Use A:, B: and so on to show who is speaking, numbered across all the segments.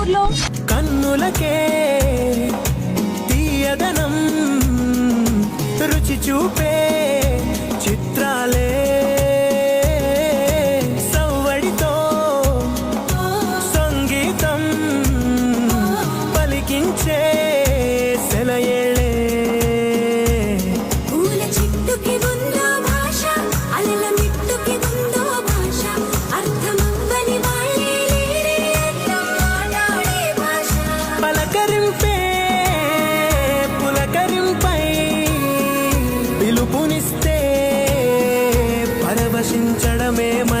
A: ఊర్లో?
B: కన్నులకే తీయదనం రుచి చూపే చిత్రాలే.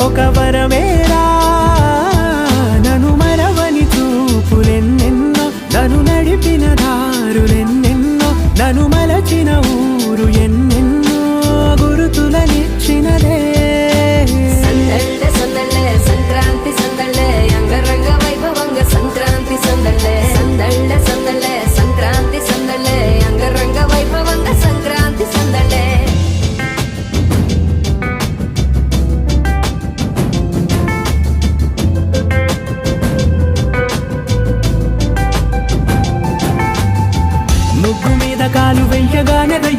B: ఒక వరమే.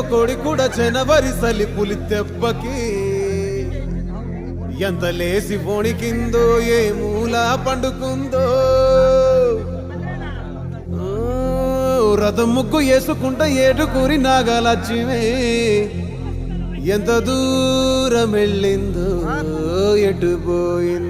C: కోడి కూడా జనవరి సలి పులి దెబ్బకి ఎంత లేసి వణికిందో ఏ మూల పండుకుందో. ఓ, రథం ముగ్గు వేసుకుంట ఏటుకూరి నాగలక్ష్మి. ఎంత దూరం వెళ్ళిందో ఎటు పోయిందో.